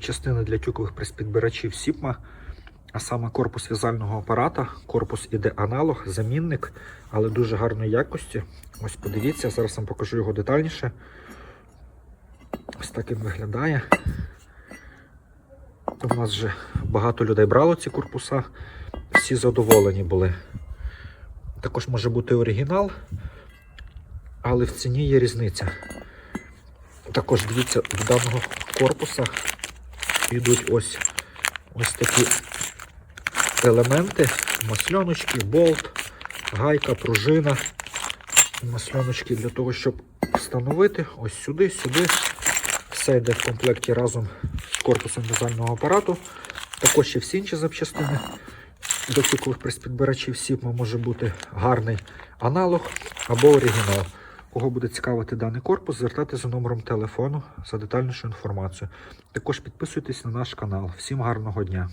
запчастини для тюкових прес-підбирачів Сіпма, а саме корпус в'язального апарата. Корпус іде аналог, замінник, але дуже гарної якості. Ось подивіться, зараз вам покажу його детальніше. Ось так він виглядає. У нас вже багато людей брало ці корпуса, всі задоволені були. Також може бути оригінал, але в ціні є різниця. Також дивіться, в даного корпуса йдуть ось, ось такі елементи, масльоночки, болт, гайка, пружина, масльоночки для того, щоб встановити ось сюди, сюди. Все йде в комплекті разом з корпусом в'язального апарату. Також є всі інші запчастини. До тюкових прес-підбирачів Сіпма може бути гарний аналог або оригінал. Кого буде цікавити даний корпус, звертайтеся за номером телефону за детальнішу інформацію. Також підписуйтесь на наш канал. Всім гарного дня!